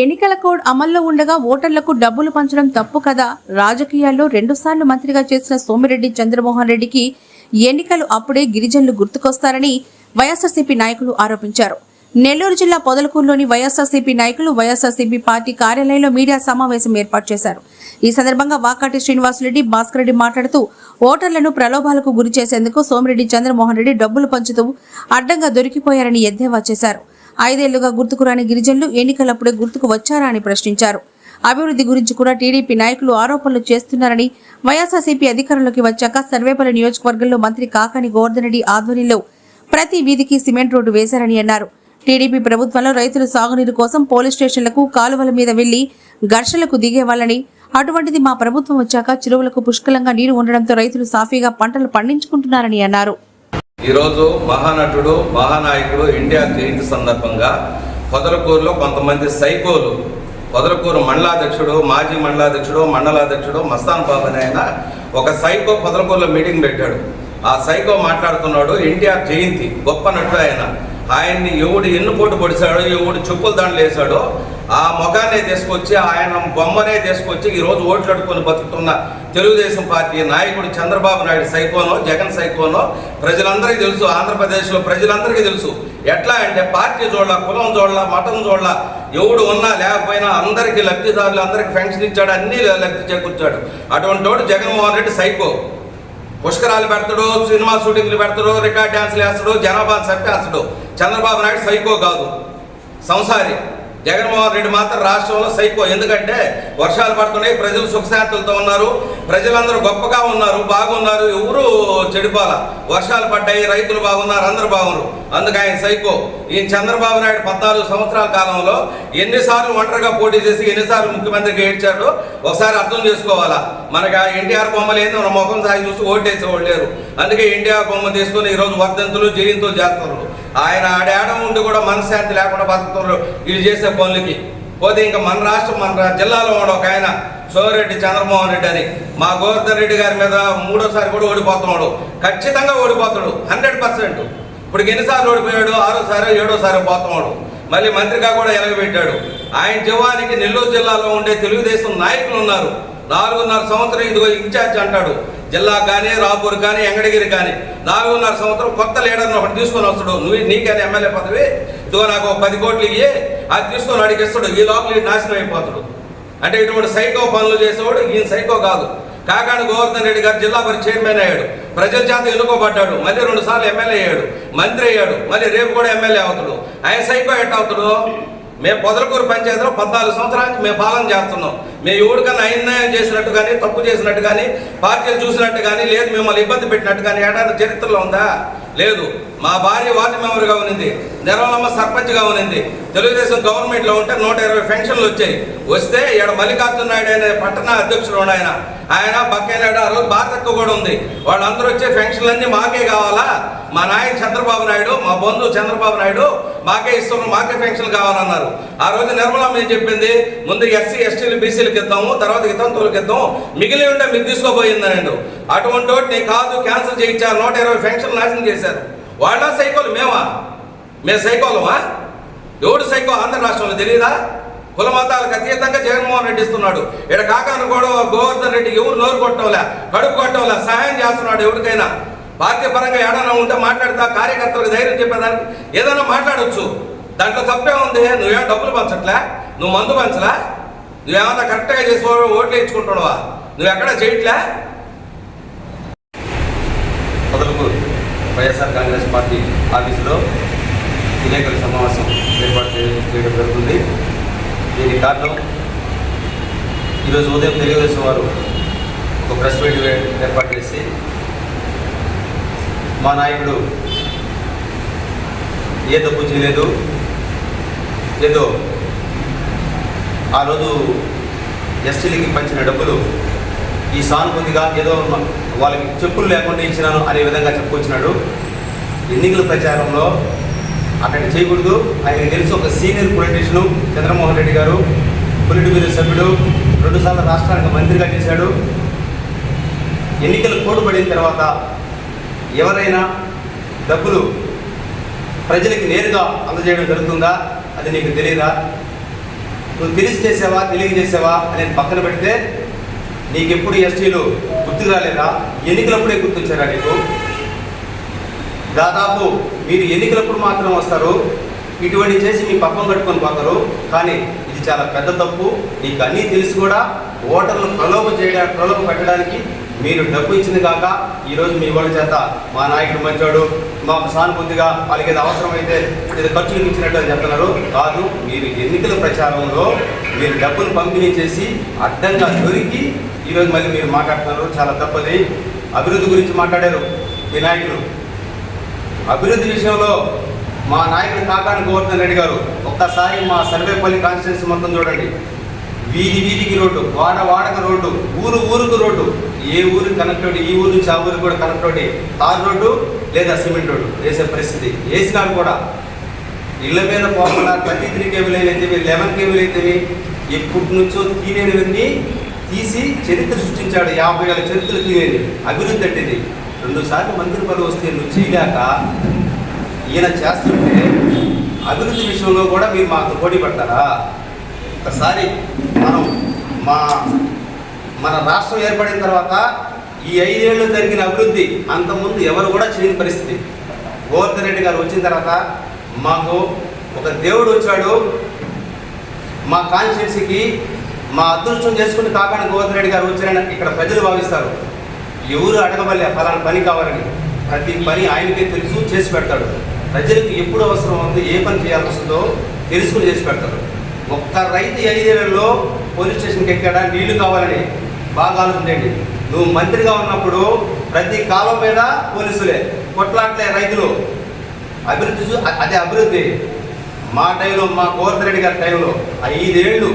ఎన్నికల కోడ్ అమల్లో ఉండగా ఓటర్లకు డబ్బులు పంచడం తప్పు కదా? రాజకీయాల్లో రెండుసార్లు మంత్రిగా చేసిన సోమిరెడ్డి చంద్రమోహన్ రెడ్డికి ఎన్నికలు అప్పుడే గిరిజనులు గుర్తుకొస్తారని వైఎస్ఆర్సీపీ నాయకులు ఆరోపించారు. నెల్లూరు జిల్లా పొదలకూరులోని వైఎస్ఆర్సీపీ నాయకులు వైఎస్ఆర్సీపీ పార్టీ కార్యాలయంలో మీడియా సమావేశం ఏర్పాటు చేశారు. ఈ సందర్భంగా వాకాటి శ్రీనివాసరెడ్డి భాస్కర్ రెడ్డి మాట్లాడుతూ ఓటర్లను ప్రలోభాలకు గురి చేసేందుకు సోమిరెడ్డి చంద్రమోహన్ రెడ్డి డబ్బులు పంచుతూ అడ్డంగా దొరికిపోయారని ఎద్దేవా చేశారు. ఐదేళ్ళుగా గుర్తుకు రాని గిరిజనులు ఎన్నికలప్పుడే గుర్తుకు వచ్చారా అని ప్రశ్నించారు. అభివృద్ధి గురించి కూడా టీడీపీ నాయకులు ఆరోపణలు చేస్తున్నారని వైఎస్ఆర్సీపీ అధికారంలోకి వచ్చాక సర్వేపల్లి నియోజకవర్గంలో మంత్రి కాకాని గోవర్ధన్ రెడ్డి ఆధ్వర్యంలో ప్రతి వీధికి సిమెంట్ రోడ్డు వేశారని అన్నారు. టీడీపీ ప్రభుత్వంలో రైతులు సాగునీరు కోసం పోలీస్ స్టేషన్లకు కాలువల మీద వెళ్ళి ఘర్షణలకు దిగేవాళ్ళని అటువంటిది మా ప్రభుత్వం వచ్చాక చెరువులకు పుష్కలంగా నీరు ఉండడంతో రైతులు సాఫీగా పంటలు పండించుకుంటున్నారని అన్నారు. ఈరోజు మహానటుడు మహానాయకుడు ఇండియా జయంతి సందర్భంగా పొదలకూరులో కొంతమంది సైకోలు పొదలకూరు మండలాధ్యక్షుడు మాజీ మండలాధ్యక్షుడు మండలాధ్యక్షుడు మస్తాన్ బాబు ఆయన ఒక సైకో పొదలకూరులో మీటింగ్ పెట్టాడు. ఆ సైకో మాట్లాడుతున్నాడు ఎన్టీఆర్ జయంతి గొప్ప నటుడు ఆయన. ఆయన్ని ఎవడు ఎన్ను పోటు పొడిచాడో ఎవడు చెప్పులు దాంట్లో వేశాడో ఆ మొగాన్నే తీసుకొచ్చి ఆయన బొమ్మనే తీసుకొచ్చి ఈరోజు ఓట్లు బతుకుతున్న తెలుగుదేశం పార్టీ నాయకుడు చంద్రబాబు నాయుడు సైకోనో జగన్ సైకోనో ప్రజలందరికీ తెలుసు ఆంధ్రప్రదేశ్లో ప్రజలందరికీ తెలుసు. ఎట్లా అంటే పార్టీ చూడాల కులం చూడాల మతం చూడాల ఎవడు ఉన్నా లేకపోయినా అందరికీ లబ్ధిదారులు అందరికీ పెన్షన్ ఇచ్చాడు అన్ని లబ్ధి చేకూర్చాడు. అటువంటి వాడు జగన్మోహన్ రెడ్డి సైకో. పుష్కరాలు పెడతాడు సినిమా షూటింగ్లు పెడతాడు రికార్డ్ డ్యాన్స్లు వేస్తాడు జనాభా చంపేస్తాడు చంద్రబాబు నాయుడు సైకో కాదు. సంసారి. జగన్మోహన్ రెడ్డి మాత్రం రాష్ట్రంలో సైకో. ఎందుకంటే వర్షాలు పడుతున్నాయి ప్రజలు సుఖశాంతులతో ఉన్నారు ప్రజలందరూ గొప్పగా ఉన్నారు బాగున్నారు. ఎవరు చెడిపోల. వర్షాలు పడ్డాయి రైతులు బాగున్నారు అందరూ బాగున్నారు. అందుకు ఆయన సైకో. ఈయన చంద్రబాబు నాయుడు పద్నాలుగు సంవత్సరాల కాలంలో ఎన్నిసార్లు ఒంటరిగా పోటీ చేసి ఎన్నిసార్లు ముఖ్యమంత్రికి ఏడ్చాడో ఒకసారి అర్థం చేసుకోవాలా. మనకి ఆ ఎన్టీఆర్ బొమ్మలు మన ముఖం సాగి చూసి ఓటేసేవాళ్ళు లేరు. అందుకే ఎన్టీఆర్ బొమ్మ తీసుకొని ఈరోజు వర్ధంతులు జయంతులు చేస్తున్నారు. ఆయన ఆడేడం ఉండి కూడా మనశ్శాంతి లేకుండా బతుకుతున్నారు. వీళ్ళు చేసే పనులకి పోతే ఇంకా మన రాష్ట్రం మన జిల్లాలో ఉన్న ఒక ఆయన సోమిరెడ్డి చంద్రమోహన్ రెడ్డి అని మా గోవర్ధన్ రెడ్డి గారి మీద మూడోసారి కూడా ఓడిపోతున్నాడు. ఖచ్చితంగా ఓడిపోతాడు. Hundred percent. ఇప్పుడు ఎన్నిసార్లు ఓడిపోయాడు? ఆరోసారి ఏడోసారి పోతున్నాడు. మళ్ళీ మంత్రిగా కూడా ఎలగబెట్టాడు. ఆయన జీవానికి నెల్లూరు జిల్లాలో ఉండే తెలుగుదేశం నాయకులు ఉన్నారు. నాలుగున్నర సంవత్సరం ఇదిగో ఇన్ఛార్జ్ అంటాడు. జిల్లా కానీ రాపూర్ కానీ ఎంగడగిరి కానీ. నాలుగున్నర సంవత్సరం కొత్త లీడర్ని ఒకటి తీసుకొని వస్తాడు. నువ్వు నీకని ఎమ్మెల్యే పదవి? ఇదిగో నాకు ఒక పది కోట్లు ఇయ్యి. ఆ తీసుకొని అడిగిస్తాడు ఈ లోపల ఈ నాశనం అయిపోతాడు. అంటే ఇటువంటి సైకో పనులు చేసేవాడు ఈయన సైకో కాదు. కాకాని గోవర్ధన్ రెడ్డి గారు జిల్లా పరి చైర్మన్ అయ్యాడు. ప్రజల చేత ఎన్నుకోబడ్డాడు మళ్ళీ రెండు సార్లు ఎమ్మెల్యే అయ్యాడు. మంత్రి అయ్యాడు. మళ్ళీ రేపు కూడా ఎమ్మెల్యే అవుతాడు. ఆయన సైకో ఎట్ అవుతాడు? మేము పొదలకూరు పంచాయతీలో పద్నాలుగు సంవత్సరానికి మేము పాలన చేస్తున్నాం. మేము ఎవరికన్నా అన్యాయం చేసినట్టు కానీ తప్పు చేసినట్టు కానీ పార్టీలు చూసినట్టు కానీ లేదు మిమ్మల్ని ఇబ్బంది పెట్టినట్టు కానీ ఏడాది చరిత్రలో ఉందా? లేదు మా భార్య వార్డు మెంబర్గా ఉన్నింది నిర్మలమ్మ సర్పంచ్గా ఉన్నింది. తెలుగుదేశం గవర్నమెంట్లో ఉంటే నూట ఇరవై పెన్షన్లు వచ్చాయి. వస్తే ఇక్కడ మల్లికార్జున నాయుడు అనే పట్టణ అధ్యక్షుడు ఆయన ఆయన బక్కైనాడు ఆ రోజు భారతక్క కూడా ఉంది. వాళ్ళందరూ వచ్చే పెన్షన్లన్నీ మాకే కావాలా? మా నాయన చంద్రబాబు నాయుడు మా బంధువు చంద్రబాబు నాయుడు మాకే ఇస్తున్నాం మాకే పెన్షన్ కావాలన్నారు. ఆ రోజు నిర్మలమ్మ ఏం చెప్పింది ముందు ఎస్సీ ఎస్టీలు బీసీలకు ఇద్దాము తర్వాత ఇతంతులకు ఇద్దాం మిగిలి ఉంటే మీరు తీసుకోబోయిందనండు అటువంటి వాటి నీ కాదు క్యాన్సిల్ చేయించారు నూట ఇరవై పెన్షన్ నాశనం చేశారు. వాళ్ళ సైకోలు మేమా? మేము సైకోలమా? ఎవడు సైకో ఆంధ్ర రాష్ట్రంలో తెలియదా కుల మతాలకు అతీతంగా జగన్మోహన్ రెడ్డి ఇస్తున్నాడు. ఇక్కడ కాకాను కూడా గోవర్ధన్ రెడ్డి ఎవరు నోరు కొట్టంలే కడుపు కొట్టంలే సహాయం చేస్తున్నాడు ఎవరికైనా. పార్టీ పరంగా ఏడైనా ఉంటే మాట్లాడతా కార్యకర్తలకు ధైర్యం చెప్పేదానికి ఏదైనా మాట్లాడవచ్చు దాంట్లో తప్పే ఉంది. నువ్వేం డబ్బులు పంచట్లే? నువ్వు మందు పంచలా? నువ్వేమన్నా కరెక్ట్గా చేసి ఓట్లు వేయించుకుంటున్నావా? నువ్వు ఎక్కడ చేయట్లే? పొదలకూరు వైఎస్ఆర్ కాంగ్రెస్ పార్టీ ఆఫీసులో విలేకరుల సమావేశం ఏర్పాటు చేయడం జరుగుతుంది. దీని కారణం ఈరోజు ఉదయం తెలుగుదేశం వారు ఒక ప్రెస్ మీట్ ఏర్పాటు చేసి మా నాయకుడు. ఏ తప్పు చేయలేదు ఏదో ఆ రోజు ఎస్టీలకి పంచిన డబ్బులు ఈ సానుభూతిగా ఏదో వాళ్ళకి చెప్పులు లేకుండా ఇచ్చినాను అనే విధంగా చెప్పుకొచ్చినాడు. ఎన్నికల ప్రచారంలో అక్కడ చేయకూడదు. ఆయనకు తెలిసి ఒక సీనియర్ పొలిటీషియను చంద్రమోహన్ రెడ్డి గారు. పొలిటి బ్యూరో సభ్యుడు రెండుసార్లు రాష్ట్రానికి మంత్రిగా చేశాడు. ఎన్నికలు కోడుపడిన తర్వాత ఎవరైనా డబ్బులు ప్రజలకి నేరుగా అందజేయడం జరుగుతుందా? అది నీకు తెలియదా? నువ్వు తెలిసి చేసావా తెలియక అనేది పక్కన పెడితే నీకెప్పుడు ఎస్టీలు గుర్తుకు రాలేదా? ఎన్నికలప్పుడే గుర్తొచ్చారా నీకు? దాదాపు మీరు ఎన్నికలప్పుడు మాత్రం వస్తారు. ఇటువంటి చేసి మీ పప్పం కట్టుకొని పోతారు. కానీ ఇది చాలా పెద్ద తప్పు. నీకు అన్నీ తెలిసి కూడా ఓటర్లు ప్రలోభ చేయడానికి ప్రలోభ పెట్టడానికి మీరు డబ్బు ఇచ్చింది కాక ఈరోజు మీ వాళ్ళ చేత మా నాయకుడు మంచోడు మాకు సానుభూతిగా వాళ్ళకి ఏదో అవసరమైతే ఏదో ఖర్చులు ఇచ్చినట్టు అని చెప్తున్నారు. కాదు మీరు ఎన్నికల ప్రచారంలో మీరు డబ్బులు పంపిణీ చేసి అడ్డంగా దొరికి ఈరోజు మళ్ళీ మీరు మాట్లాడుతున్నారు. చాలా తప్పది. అభివృద్ధి గురించి మాట్లాడారు మీ నాయకులు అభివృద్ధి విషయంలో మా నాయకుడు కాకాని గోవర్ధన్ రెడ్డి గారు ఒక్కసారి మా సర్వేపల్లి కాన్స్టిట్యూన్సీ మొత్తం చూడండి. వీధి వీధికి రోడ్డు వాడ వాడక రోడ్డు ఊరు ఊరుకు రోడ్డు. ఏ ఊరు కనెక్టివిటీ ఈ ఊరు నుంచి ఆ ఊరికి కూడా కనెక్ట్ కనెక్టివిటీ తార్ రోడ్డు లేదా సిమెంట్ రోడ్డు వేసే పరిస్థితి. వేసినా కూడా ఇళ్ళ మీద పోకుండా ప్రతి త్రీ కేబుల్ అయితేవి లెవెన్ కేబుల్ అయితేవి ఎప్పటి నుంచో తీనేనివన్నీ తీసి చరిత్ర సృష్టించాడు. యాభై వేల చరిత్ర తీనేది అభివృద్ధి అంటే ఇది. రెండు సార్లు మంత్రి పదవి వస్తే నువ్వు చేయలేక ఈయన చేస్తుంటే అభివృద్ధి విషయంలో కూడా మీరు మాకు పోటీ పడతారా? ఒకసారి మనం మా మన రాష్ట్రం ఏర్పడిన తర్వాత ఈ ఐదేళ్ళు జరిగిన అభివృద్ధి అంతకుముందు ఎవరు కూడా చేయని పరిస్థితి. గోవర్ధన్ రెడ్డి గారు వచ్చిన తర్వాత మాకు ఒక దేవుడు వచ్చాడు. మా కాన్స్టిట్యున్సీకి మా అదృష్టం చేసుకుని కాకాని గోవర్ధన్ రెడ్డి గారు వచ్చారని ఇక్కడ ప్రజలు భావిస్తారు. ఎవరు అడగబల్లే ఫలానా పని కావాలని ప్రతి పని ఆయనకే తెలుసు చేసి పెడతాడు. ప్రజలకు ఎప్పుడు అవసరం ఉంది ఏ పని చేయాల్సి వస్తుందో తెలుసుకుని చేసి పెడతాడు. ఒక్క రైతు ఈ ఐదేళ్ళలో పోలీస్ స్టేషన్కి ఎక్కడ నీళ్ళు కావాలని బాగా ఆలోచించండి. నువ్వు మంత్రిగా ఉన్నప్పుడు ప్రతి కాలం మీద పోలీసులే కొట్లాట్లే రైతులు. అభివృద్ధి అది అదే అభివృద్ధి. మా టైంలో మా కోరతరెడ్డి రెడ్డి గారి టైంలో ఐదేళ్ళు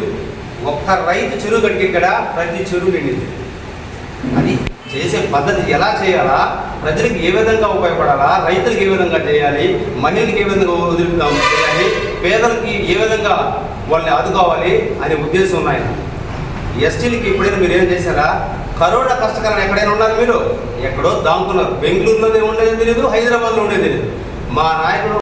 ఒక్క రైతు చెరువు కడికి ఇక్కడ ప్రతి చెరువు నిండింది. అది చేసే పద్ధతి ఎలా చేయాలా? ప్రజలకు ఏ విధంగా ఉపయోగపడాలా? రైతులకు ఏ విధంగా చేయాలి? మహిళలకు ఏ విధంగా వదులుతాము చేయాలి? పేదలకి ఏ విధంగా వాళ్ళని ఆదుకోవాలి అనే ఉద్దేశం ఉన్నాయి ఎస్టీలకి ఎప్పుడైనా మీరు ఏం చేశారా? కరోనా కష్టకాలం ఎక్కడైనా ఉన్నారు మీరు? ఎక్కడో దాంకున్నారు. బెంగళూరులోనే ఉండేది తెలియదు హైదరాబాద్లో ఉండేది తెలియదు. మా నాయకుడు